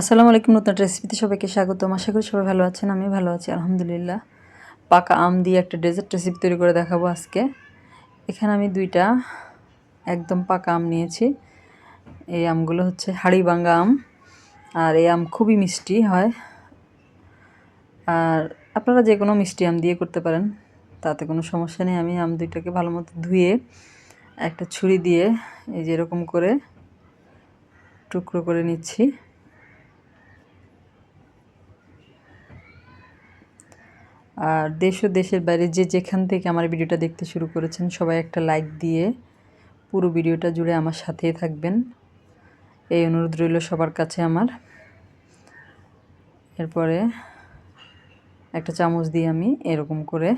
আসসালামু আলাইকুম, নতুন রেসিপিতে সবাইকে স্বাগতম। আশা করি সবাই ভালো আছেন আমি ভালো আছি, আলহামদুলিল্লাহ। পাকা আম দিয়ে একটা ডেজার্ট রেসিপি তৈরি করে দেখাবো আজকে। এখানে আমি দুইটা একদম পাকা আম নিয়েছি। এই আমগুলো হচ্ছে হাড়িভাঙ্গা আম, আর এই আম খুবই মিষ্টি হয়। আর আপনারা যে কোনো মিষ্টি আম দিয়ে করতে পারেন, তাতে কোনো সমস্যা নেই। আমি আম দুইটাকে ভালো মতো ধুয়ে একটা ছুরি দিয়ে এই যে এরকম করে টুকরো করে নিচ্ছি। আর দেশ ও দেশের বাইরে যে যেখান থেকে আমার ভিডিওটা দেখতে শুরু করেছেন, সবাই একটা লাইক দিয়ে পুরো ভিডিওটা জুড়ে আমার সাথেই থাকবেন। এই অনুরোধ রইল সবার কাছে আমার। এরপরে একটা চামচ দিয়ে আমি এরকম করে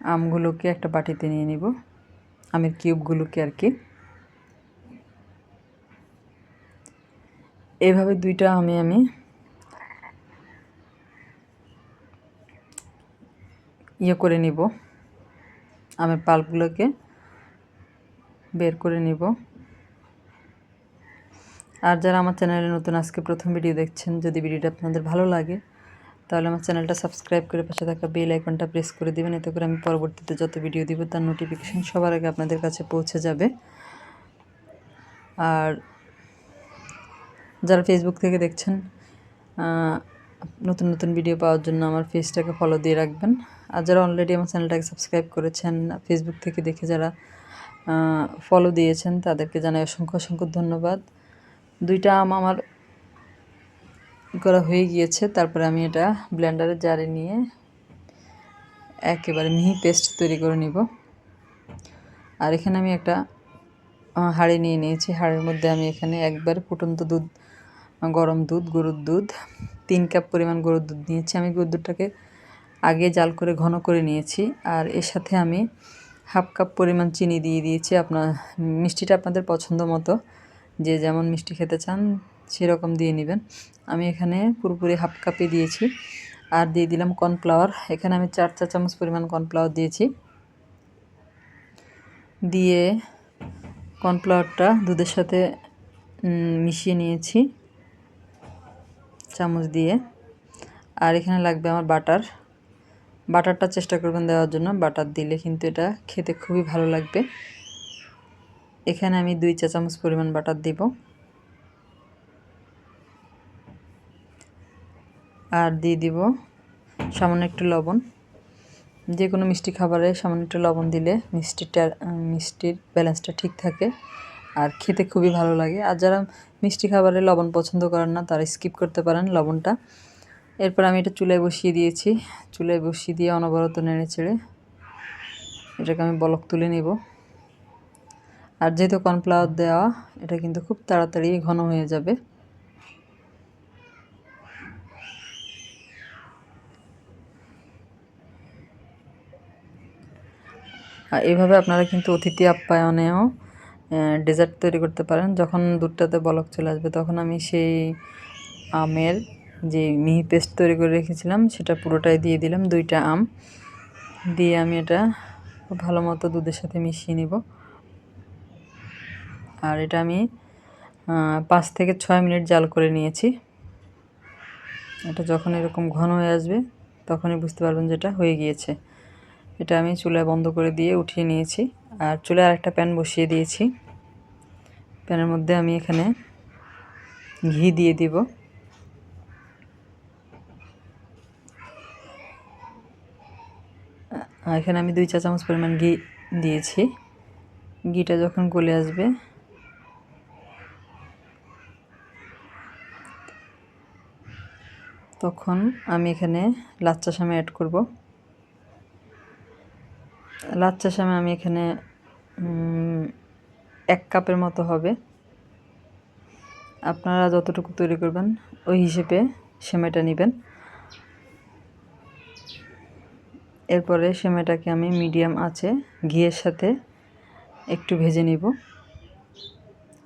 আমগুলোকে একটা বাটিতে নিয়ে নিব, আমের কিউবগুলোকে আর কি। এভাবে দুইটা আমি আমি ইয়ে করে নিব। আমের পাল্পগুলোকে বের করে নিব। আর যারা আমার চ্যানেলে নতুন, আজকে প্রথম ভিডিও দেখছেন, যদি ভিডিওটা আপনাদের ভালো লাগে, তাহলে আমার চ্যানেলটা সাবস্ক্রাইব করে পাশে থাকা বেল আইকনটা প্রেস করে দেবেন। এতে করে আমি পরবর্তীতে যত ভিডিও দিব, তার নোটিফিকেশান সবার আগে আপনাদের কাছে পৌঁছে যাবে। আর যারা ফেসবুক থেকে দেখছেন নতুন নতুন ভিডিও পাওয়ার জন্য আমার পেজটাকে ফলো দিয়ে রাখবেন। আর যারা অলরেডি আমার চ্যানেলটাকে সাবস্ক্রাইব করেছেন ফেসবুক থেকে দেখে যারা ফলো দিয়েছেন, তাদেরকে জানাই অসংখ্য অসংখ্য ধন্যবাদ। দুইটা আম আমার করা হয়ে গিয়েছে, তারপরে আমি এটা ব্লেন্ডারে জারে নিয়ে একেবারে মিহি পেস্ট তৈরি করে নিব। আর এখানে আমি একটা হাঁড়ি নিয়ে নিয়েছি। হাঁড়ির মধ্যে আমি এখানে একবার ফুটন্ত দুধ গরম দুধ, গরুর দুধ। তিন কাপ পরিমাণ গরুর দুধ নিয়েছি। আমি গরুর দুধটাকে আগে জাল করে ঘন করে নিয়েছি। আর এর সাথে আমি হাফ কাপ পরিমাণ চিনি দিয়ে দিয়েছি আপনার, মিষ্টিটা আপনাদের পছন্দ মতো। যে যেমন মিষ্টি খেতে চান, সেরকম দিয়ে নেবেন। আমি এখানে পুরোপুরি হাফ কাপে দিয়েছি। আর দিয়ে দিলাম কর্নফ্লাওয়ার। এখানে আমি চার চা চামচ পরিমাণ কর্নফ্লাওয়ার দিয়েছি। দিয়ে কর্নফ্লাওয়ারটা দুধের সাথে মিশিয়ে নিয়েছি। চামচ দিয়ে। আর এখানে লাগবে আমার বাটার। বাটারটা চেষ্টা করবেন দেওয়ার জন্য। বাটার দিলে কিন্তু এটা খেতে খুবই ভালো লাগবে। এখানে আমি দুই চা চামচ পরিমাণ বাটার দিব। আর দিয়ে দিব সামান্য একটু লবণ। যে কোনো মিষ্টি খাবারে সামান্য একটু লবণ দিলে মিষ্টিটা, মিষ্টির ব্যালেন্সটা ঠিক থাকে। আর খেতে খুবই ভালো লাগে। আর যারা মিষ্টি খাবারে লবণ পছন্দ করেন না, তারা স্কিপ করতে পারেন লবণটা। এরপর আমি এটা চুলায় বসিয়ে দিয়েছি। চুলায় বসিয়ে দিয়ে অনবরত নেড়ে ছেড়ে এটাকে আমি বলক তুলে নেব। আর যেহেতু কর্নফ্লাওয়ার দেওয়া, এটা কিন্তু খুব তাড়াতাড়ি ঘন হয়ে যাবে। আর এইভাবে আপনারা কিন্তু অতিথি আপ্যায়নেও ডেজার্ট তৈরি করতে পারেন। যখন দুধটাতে বলক চলে আসবে, তখন আমি সেই আমের যে মিহি পেস্ট তৈরি করে রেখেছিলাম, সেটা পুরোটাই দিয়ে দিলাম, দুইটা আম। দিয়ে আমি এটা ভালো মতো দুধের সাথে মিশিয়ে নিব। আর এটা আমি পাঁচ থেকে ছয় মিনিট জাল করে নিয়েছি। এটা যখন এরকম ঘন হয়ে আসবে, তখনই বুঝতে পারবেন যেটা হয়ে গিয়েছে। এটা আমি চুলায় বন্ধ করে দিয়ে উঠিয়ে নিয়েছি। আর চুলায় আরেকটা প্যান বসিয়ে দিয়েছি। প্যানের মধ্যে আমি এখানে ঘি দিয়ে দিব। এখানে আমি দুই চা চামচ পরিমাণ ঘি দিয়েছি। ঘিটা যখন গলে আসবে, তখন আমি এখানে লাচ্চা সামে অ্যাড করব। লাচ্চা সামে আমি এখানে এক কাপের মতো হবে। আপনারা যতটুকু তৈরি করবেন, ওই হিসেবে সেমাইটা নেবেন। এরপরে সেমাইটাকে আমি মিডিয়াম আছে ঘিয়ের সাথে একটু ভেজে নিব।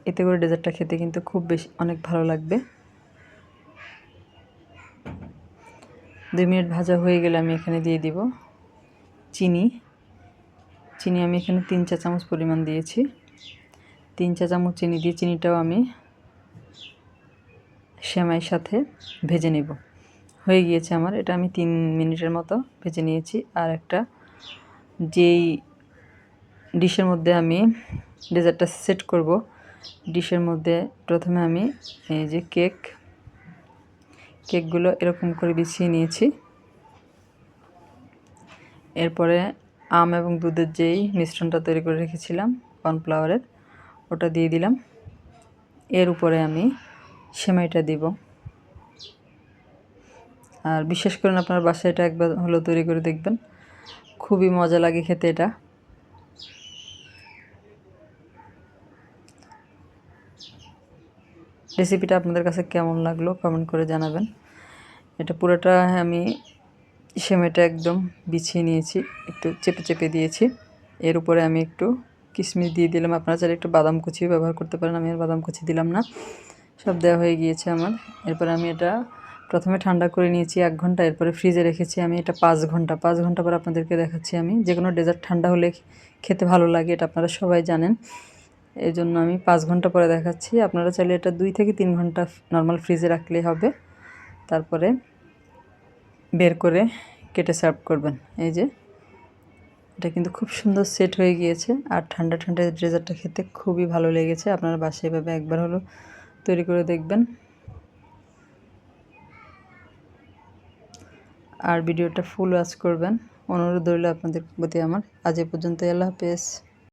এতে করে ডেজার্টটা খেতে কিন্তু খুব বেশি, অনেক ভালো লাগবে। দুই মিনিট ভাজা হয়ে গেলে আমি এখানে দিয়ে দিব চিনি। চিনি আমি এখানে তিন চা চামচ পরিমাণ দিয়েছি। তিন চা চামচ চিনি দিয়ে চিনিটাও আমি সেমাইয়ের সাথে ভেজে নেব। হয়ে গিয়েছে আমার, এটা আমি তিন মিনিটের মতো ভেজে নিয়েছি। আর একটা যেই ডিশের মধ্যে আমি ডেজার্টটা সেট করব, ডিশের মধ্যে প্রথমে আমি এই যে কেক, কেকগুলো এরকম করে বিছিয়ে নিয়েছি। এরপরে আম এবং দুধের যেই মিশ্রণটা তৈরি করে রেখেছিলাম, কর্নফ্লাওয়ারের, ওটা দিয়ে দিলাম। এর উপরে আমি সেমাইটা দিব। আর বিশেষ করে আপনার বাসায় এটা একবার হলো তৈরি করে দেখবেন। খুবই মজা লাগে খেতে এটা। রেসিপিটা আপনাদের কাছে কেমন লাগল কমেন্ট করে জানাবেন। এটা পুরোটা আমি সেমাইটা একদম বিছিয়ে নিয়েছি, একটু চেপে চেপে দিয়েছি। এর উপরে আমি একটু কিশমিশ দিয়ে দিলাম। আপনারা চাইলে একটু বাদাম কুচি ব্যবহার করতে পারেন, আমি আর বাদাম কুচি দিলাম না। সব দেওয়া হয়ে গিয়েছে আমার। এরপরে আমি এটা প্রথমে ঠান্ডা করে নিয়েছি এক ঘণ্টা, এরপরে ফ্রিজে রেখেছি আমি এটা পাঁচ ঘণ্টা। পাঁচ ঘণ্টা পর আপনাদেরকে দেখাচ্ছি আমি। যে কোনো ডেজার্ট ঠান্ডা হলে খেতে ভালো লাগে, এটা আপনারা সবাই জানেন। এই জন্য আমি পাঁচ ঘণ্টা পরে দেখাচ্ছি। আপনারা চাইলে এটা দুই থেকে তিন ঘণ্টা নর্মাল ফ্রিজে রাখলেই হবে। তারপরে বের করে কেটে সার্ভ করবেন। এই যে, এটা কিন্তু খুব সুন্দর সেট হয়ে গিয়েছে। আর ঠান্ডা ঠান্ডা ডেজার্টটা খেতে খুবই ভালো লেগেছে। আপনারা বাসায় এভাবে একবার হলো তৈরি করে দেখবেন। আর ভিডিওটা ফুল ওয়াচ করবেন। অনুরোধ রইল আপনাদের প্রতি আমার। আজ এ পর্যন্ত আল্লাহ হাফেজ।